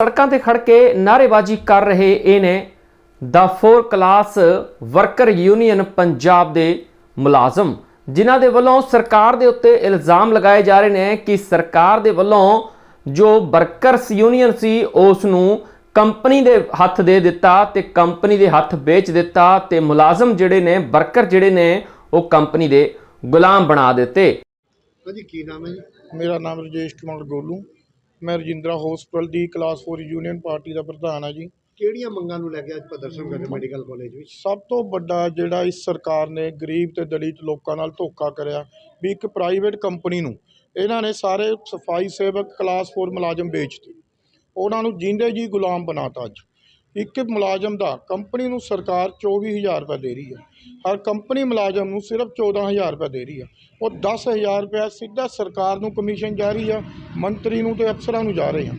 ਸੜਕਾਂ ਤੇ ਖੜ ਕੇ ਨਾਅਰੇਬਾਜ਼ੀ ਕਰ ਰਹੇ ਇਹ ਨੇ ਦਾ 4 ਕਲਾਸ ਵਰਕਰ ਯੂਨੀਅਨ ਪੰਜਾਬ ਦੇ ਮੁਲਾਜ਼ਮ, ਜਿਨ੍ਹਾਂ ਦੇ ਵੱਲੋਂ ਸਰਕਾਰ ਦੇ ਉੱਤੇ ਇਲਜ਼ਾਮ ਲਗਾਏ ਜਾ ਰਹੇ ਨੇ ਕਿ ਸਰਕਾਰ ਦੇ ਵੱਲੋਂ ਜੋ ਵਰਕਰਸ ਯੂਨੀਅਨ ਸੀ, ਉਸ ਨੂੰ ਕੰਪਨੀ ਦੇ ਹੱਥ ਦੇ ਦਿੱਤਾ ਤੇ ਕੰਪਨੀ ਦੇ ਹੱਥ ਵੇਚ ਦਿੱਤਾ ਤੇ ਮੁਲਾਜ਼ਮ ਜਿਹੜੇ ਨੇ, ਵਰਕਰ ਜਿਹੜੇ ਨੇ, ਉਹ ਕੰਪਨੀ ਦੇ ਗੁਲਾਮ ਬਣਾ ਦਿੱਤੇ। ਭਾਜੀ, ਕੀ ਨਾਮ ਹੈ ਜੀ? ਮੇਰਾ ਨਾਮ ਰਜੇਸ਼ ਕੁਮਾਰ ਗੋਲੂ। ਮੈਂ ਰਜਿੰਦਰਾ ਹਸਪੀਟਲ ਦੀ ਕਲਾਸ 4 ਯੂਨੀਅਨ ਪਾਰਟੀ ਦਾ ਪ੍ਰਧਾਨ ਹਾਂ ਜੀ। ਕਿਹੜੀਆਂ ਮੰਗਾਂ ਨੂੰ ਲੈ ਕੇ ਅੱਜ ਪ੍ਰਦਰਸ਼ਨ ਕਰਦੇ ਮੈਡੀਕਲ ਕਾਲਜ ਵਿੱਚ? ਸਭ ਤੋਂ ਵੱਡਾ ਜਿਹੜਾ ਇਸ ਸਰਕਾਰ ਨੇ ਗਰੀਬ ਤੇ ਦਲਿਤ ਲੋਕਾਂ ਨਾਲ ਧੋਖਾ ਕਰਿਆ ਵੀ ਇੱਕ ਪ੍ਰਾਈਵੇਟ ਕੰਪਨੀ ਨੂੰ ਇਹਨਾਂ ਨੇ ਸਾਰੇ ਸਫ਼ਾਈ ਸੇਵਕ ਕਲਾਸ 4 ਮੁਲਾਜ਼ਮ ਵੇਚਤੇ ਉਹਨਾਂ ਨੂੰ ਜਿੰਦੇ ਜੀ ਗੁਲਾਮ ਬਣਾਤਾ ਅੱਜ। ਇੱਕ ਮੁਲਾਜ਼ਮ ਦਾ ਕੰਪਨੀ ਨੂੰ ਸਰਕਾਰ 24000 ਰੁਪਏ ਦੇ ਰਹੀ ਹੈ। ਹਰ ਕੰਪਨੀ ਮੁਲਾਜ਼ਮ ਨੂੰ ਸਿਰਫ 14000 ਰੁਪਏ ਦੇ ਰਹੀ ਹੈ। ਉਹ 10000 ਰੁਪਏ ਸਿੱਧਾ ਸਰਕਾਰ ਨੂੰ ਕਮਿਸ਼ਨ ਜਾ ਰਹੀ ਆ ਮੰਤਰੀ ਨੂੰ ਤੇ ਅਫਸਰਾਂ ਨੂੰ ਜਾ ਰਹੇ ਆ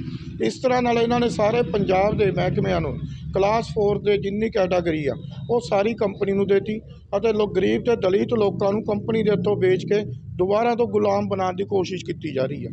ਇਸ ਤਰ੍ਹਾਂ ਨਾਲ ਇਹਨਾਂ ਨੇ ਸਾਰੇ ਪੰਜਾਬ ਦੇ ਮਹਿਕਮਿਆਂ ਨੂੰ ਕਲਾਸ 4 ਦੇ ਜਿੰਨੀ ਕੈਟਾਗਰੀ ਆ ਉਹ ਸਾਰੀ ਕੰਪਨੀ ਨੂੰ ਦੇਤੀ ਅਤੇ ਲੋਕ ਗਰੀਬ ਤੇ ਦਲਿਤ ਲੋਕਾਂ ਨੂੰ ਕੰਪਨੀ ਦੇ ਹੱਥੋਂ ਵੇਚ ਕੇ ਦੁਬਾਰਾ ਤੋਂ ਗੁਲਾਮ ਬਣਾਉਣ ਦੀ ਕੋਸ਼ਿਸ਼ ਕੀਤੀ ਜਾ ਰਹੀ ਹੈ।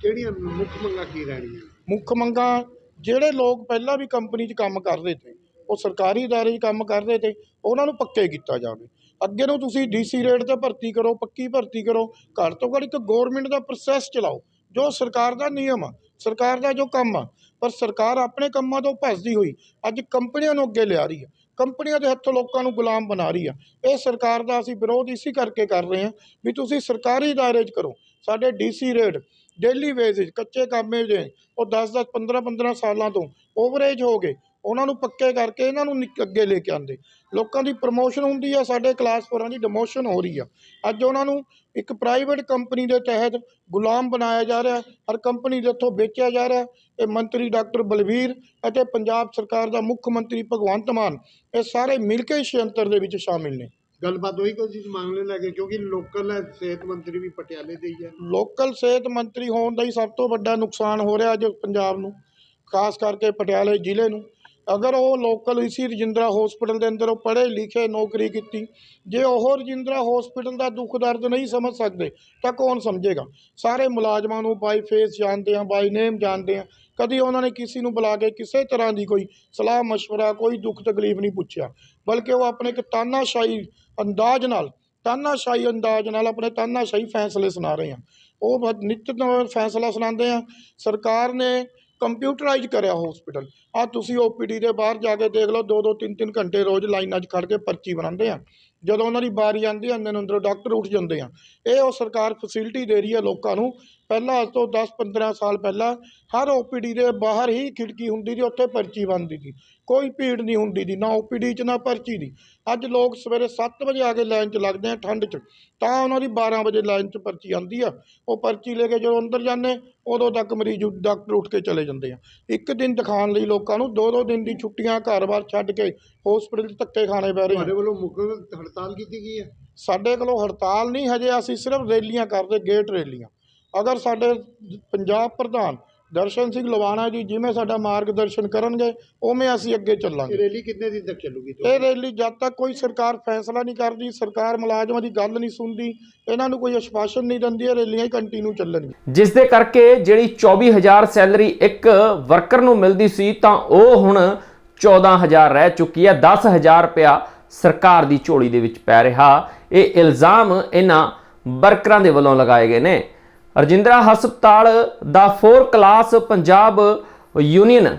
ਕਿਹੜੀਆਂ ਮੁੱਖ ਮੰਗਾਂ ਕੀ ਰਹਿਣੀਆਂ? ਮੁੱਖ ਮੰਗਾਂ ਜਿਹੜੇ ਲੋਕ ਪਹਿਲਾਂ ਵੀ ਕੰਪਨੀ 'ਚ ਕੰਮ ਕਰਦੇ ਤੇ ਉਹ ਸਰਕਾਰੀ ادارے 'ਚ ਕੰਮ ਕਰਦੇ ਤੇ ਉਹਨਾਂ ਨੂੰ ਪੱਕੇ ਕੀਤਾ ਜਾਵੇ ਅੱਗੇ ਨੂੰ ਤੁਸੀਂ ਡੀਸੀ ਰੇਟ ਤੇ ਭਰਤੀ ਕਰੋ ਪੱਕੀ ਭਰਤੀ ਕਰੋ ਘੱਟ ਤੋਂ ਘੱਟ ਇੱਕ ਗਵਰਨਮੈਂਟ ਦਾ ਪ੍ਰੋਸੈਸ ਚਲਾਓ ਜੋ ਸਰਕਾਰ ਦਾ ਨਿਯਮ ਆ ਸਰਕਾਰ ਦਾ ਜੋ ਕੰਮ ਆ ਪਰ ਸਰਕਾਰ ਆਪਣੇ ਕੰਮਾਂ ਤੋਂ ਭੱਜਦੀ ਹੋਈ ਅੱਜ ਕੰਪਨੀਆਂ ਨੂੰ ਅੱਗੇ ਲਿਆ ਰਹੀ ਹੈ ਕੰਪਨੀਆਂ ਦੇ ਹੱਥੋਂ ਲੋਕਾਂ ਨੂੰ ਗੁਲਾਮ ਬਣਾ ਰਹੀ ਆ ਇਹ ਸਰਕਾਰ ਦਾ ਅਸੀਂ ਵਿਰੋਧ ਇਸੇ ਕਰਕੇ ਕਰ ਰਹੇ ਹਾਂ ਵੀ ਤੁਸੀਂ ਸਰਕਾਰੀ ਦਾਇਰੇ 'ਚ ਕਰੋ ਸਾਡੇ ਡੀਸੀ ਰੇਟ ਡੇਲੀ ਵੇਜਿਸ ਕੱਚੇ ਕਾਮੇ ਦੇ ਉਹ 10-10 15-15 ਸਾਲਾਂ ਤੋਂ ਓਵਰੇਜ ਹੋ ਗਏ। ਉਹਨਾਂ ਨੂੰ ਪੱਕੇ ਕਰਕੇ ਇਹਨਾਂ ਨੂੰ ਨਿਕ- ਅੱਗੇ ਲੈ ਕੇ ਆਂਦੇ ਲੋਕਾਂ ਦੀ ਪ੍ਰਮੋਸ਼ਨ ਹੁੰਦੀ ਆ, ਸਾਡੇ ਕਲਾਸ ਦੀ ਡਿਮੋਸ਼ਨ ਹੋ ਰਹੀ ਆ। ਅੱਜ ਉਹਨਾਂ ਨੂੰ ਇੱਕ ਪ੍ਰਾਈਵੇਟ ਕੰਪਨੀ ਦੇ ਤਹਿਤ ਗੁਲਾਮ ਬਣਾਇਆ ਜਾ ਰਿਹਾ, ਹਰ ਕੰਪਨੀ ਦੇ ਉੱਥੋਂ ਵੇਚਿਆ ਜਾ ਰਿਹਾ। ਇਹ ਮੰਤਰੀ ਡਾਕਟਰ ਬਲਵੀਰ ਅਤੇ ਪੰਜਾਬ ਸਰਕਾਰ ਦਾ ਮੁੱਖ ਮੰਤਰੀ ਭਗਵੰਤ ਮਾਨ, ਇਹ ਸਾਰੇ ਮਿਲ ਕੇ ਇਸ ਯੰਤਰ ਦੇ ਵਿੱਚ ਸ਼ਾਮਿਲ ਨੇ। ਗੱਲਬਾਤ ਹੋਈ ਕੋਈ ਇਸ ਮਾਮਲੇ ਲੈ ਕੇ ਕਿਉਂਕਿ ਲੋਕਲ ਸਿਹਤ ਮੰਤਰੀ ਵੀ ਪਟਿਆਲੇ ਦੇ ਹੀ ਹੈ। ਲੋਕਲ ਸਿਹਤ ਮੰਤਰੀ ਹੋਣ ਦਾ ਹੀ ਸਭ ਤੋਂ ਵੱਡਾ ਨੁਕਸਾਨ ਹੋ ਰਿਹਾ ਅੱਜ ਪੰਜਾਬ ਨੂੰ, ਖਾਸ ਕਰਕੇ ਪਟਿਆਲੇ ਜ਼ਿਲ੍ਹੇ ਨੂੰ। ਅਗਰ ਉਹ ਲੋਕਲ ਇਸੀ ਰਜਿੰਦਰਾ ਹਸਪੀਟਲ ਦੇ ਅੰਦਰ ਉਹ ਪੜ੍ਹੇ ਲਿਖੇ, ਨੌਕਰੀ ਕੀਤੀ, ਜੇ ਉਹ ਰਜਿੰਦਰਾ ਹਸਪੀਟਲ ਦਾ ਦੁੱਖ ਦਰਦ ਨਹੀਂ ਸਮਝ ਸਕਦੇ, ਤਾਂ ਕੌਣ ਸਮਝੇਗਾ? ਸਾਰੇ ਮੁਲਾਜ਼ਮਾਂ ਨੂੰ ਬਾਈ ਫੇਸ ਜਾਣਦੇ ਆ ਬਾਈ ਨੇਮ ਜਾਣਦੇ ਆ ਕਦੀ ਉਹਨਾਂ ਨੇ ਕਿਸੇ ਨੂੰ ਬੁਲਾ ਕੇ ਕਿਸੇ ਤਰ੍ਹਾਂ ਦੀ ਕੋਈ ਸਲਾਹ مشਵਰਾ ਕੋਈ ਦੁੱਖ ਤਕਲੀਫ ਨਹੀਂ ਪੁੱਛਿਆ। ਬਲਕਿ ਉਹ ਆਪਣੇ ਇੱਕ ਤਾਨਾਸ਼ਾਹੀ ਅੰਦਾਜ਼ ਨਾਲ, ਤਾਨਾਸ਼ਾਹੀ ਅੰਦਾਜ਼ ਨਾਲ ਆਪਣੇ ਤਾਨਾਸ਼ਾਹੀ ਫੈਸਲੇ ਸੁਣਾ ਰਹੇ ਆ ਉਹ ਨਿਤ ਫੈਸਲਾ ਸੁਣਾਉਂਦੇ ਆ ਸਰਕਾਰ ਨੇ ਕੰਪਿਊਟਰਾਈਜ਼ ਕਰਿਆ ਹਸਪੀਟਲ ਆ ਤੁਸੀਂ ਓਪੀਡੀ ਦੇ ਬਾਹਰ ਜਾ ਕੇ ਦੇਖ ਲਓ ਦੋ ਦੋ ਤਿੰਨ ਤਿੰਨ ਘੰਟੇ ਰੋਜ਼ ਲਾਈਨਾਂ 'ਚ ਖੜ ਕੇ ਪਰਚੀ ਬਣਾਉਂਦੇ ਆ। ਜਦੋਂ ਉਹਨਾਂ ਦੀ ਵਾਰੀ ਆਉਂਦੀ ਆ ਅੰਦਰ ਅੰਦਰੋਂ ਡਾਕਟਰ ਉੱਠ ਜਾਂਦੇ ਆ। ਇਹ ਉਹ ਸਰਕਾਰ ਫੈਸਿਲਿਟੀ ਦੇ ਰਹੀ ਹੈ ਲੋਕਾਂ ਨੂੰ। ਪਹਿਲਾਂ ਅੱਜ ਤੋਂ 10 15 ਸਾਲ ਪਹਿਲਾਂ ਹਰ ਓਪੀਡੀ ਦੇ ਬਾਹਰ ਹੀ ਖਿੜਕੀ ਹੁੰਦੀ ਸੀ, ਉੱਥੇ ਪਰਚੀ ਬਣਦੀ ਸੀ। ਕੋਈ ਭੀੜ ਨਹੀਂ ਹੁੰਦੀ ਸੀ, ਨਾ ਓਪੀਡੀ 'ਚ, ਨਾ ਪਰਚੀ ਦੀ। ਅੱਜ ਲੋਕ ਸਵੇਰੇ 7 ਵਜੇ ਆ ਕੇ ਲਾਈਨ 'ਚ ਲੱਗਦੇ ਆ ਠੰਡ 'ਚ, ਤਾਂ ਉਹਨਾਂ ਦੀ 12 ਵਜੇ ਲਾਈਨ 'ਚ ਪਰਚੀ ਆਉਂਦੀ ਆ। ਉਹ ਪਰਚੀ ਲੈ ਕੇ ਜਦੋਂ ਅੰਦਰ ਜਾਂਦੇ, ਉਦੋਂ ਤੱਕ ਮਰੀਜ਼ ਡਾਕਟਰ ਉੱਠ ਕੇ ਚਲੇ ਜਾਂਦੇ ਆ। ਇੱਕ ਦਿਨ ਦਿਖਾਉਣ ਲਈ ਲੋਕਾਂ ਨੂੰ ਦੋ ਦੋ ਦਿਨ ਦੀ ਛੁੱਟੀਆਂ ਘਰ-ਬਾਰ ਛੱਡ ਕੇ ਹਸਪੀਟਲ 'ਚ ਧੱਕੇ ਖਾਣੇ ਪੈ ਰਹੇ ਆ। ਤੁਹਾਡੇ ਵੱਲੋਂ ਮੁੱਖ ਹੜਤਾਲ ਕੀਤੀ ਗਈ ਹੈ? ਸਾਡੇ ਕੋਲੋਂ ਹੜਤਾਲ ਨਹੀਂ ਹਜੇ ਅਸੀਂ ਸਿਰਫ ਰੈਲੀਆਂ ਕਰਦੇ ਗੇਟ ਰੈਲੀਆਂ। ਅਗਰ ਸਾਡੇ ਪੰਜਾਬ ਪ੍ਰਧਾਨ ਦਰਸ਼ਨ ਸਿੰਘ ਲਵਾਣਾ ਜੀ ਜਿਵੇਂ ਸਾਡਾ ਮਾਰਗਦਰਸ਼ਨ ਕਰਨਗੇ ਉਵੇਂ ਅਸੀਂ ਅੱਗੇ ਇਹ ਚੱਲਾਂਗੇ ਰੈਲੀ ਕਿੰਨੇ ਦਿਨ ਤੱਕ ਚੱਲੂਗੀ? ਇਹ ਰੈਲੀ ਜਦ ਤੱਕ ਕੋਈ ਸਰਕਾਰ ਫੈਸਲਾ ਨਹੀਂ ਕਰਦੀ ਸਰਕਾਰ ਮੁਲਾਜ਼ਮਾਂ ਦੀ ਗੱਲ ਨਹੀਂ ਸੁਣਦੀ ਇਹਨਾਂ ਨੂੰ ਕੋਈ ਆਸ਼ਵਾਸਨ ਨਹੀਂ ਦਿੰਦੀ ਇਹ ਰੈਲੀਆਂ ਹੀ ਕੰਟੀਨਿਊ ਚੱਲਣਗੀਆਂ। ਜਿਸ ਦੇ ਕਰਕੇ ਜਿਹੜੀ 24000 ਸੈਲਰੀ ਇੱਕ ਵਰਕਰ ਨੂੰ ਮਿਲਦੀ ਸੀ ਤਾਂ ਉਹ ਹੁਣ 14000 ਰਹਿ ਚੁੱਕੀ ਹੈ 10000 ਰੁਪਇਆ ਸਰਕਾਰ ਦੀ ਝੋਲੀ ਦੇ ਵਿੱਚ ਪੈ ਰਿਹਾ। ਇਹ ਇਲਜ਼ਾਮ ਇਹਨਾਂ ਵਰਕਰਾਂ ਦੇ ਵੱਲੋਂ ਲਗਾਏ ਗਏ ਨੇ। ਰਜਿੰਦਰਾ ਹਸਪਤਾਲ ਦਾ 4 ਕਲਾਸ ਪੰਜਾਬ ਯੂਨੀਅਨ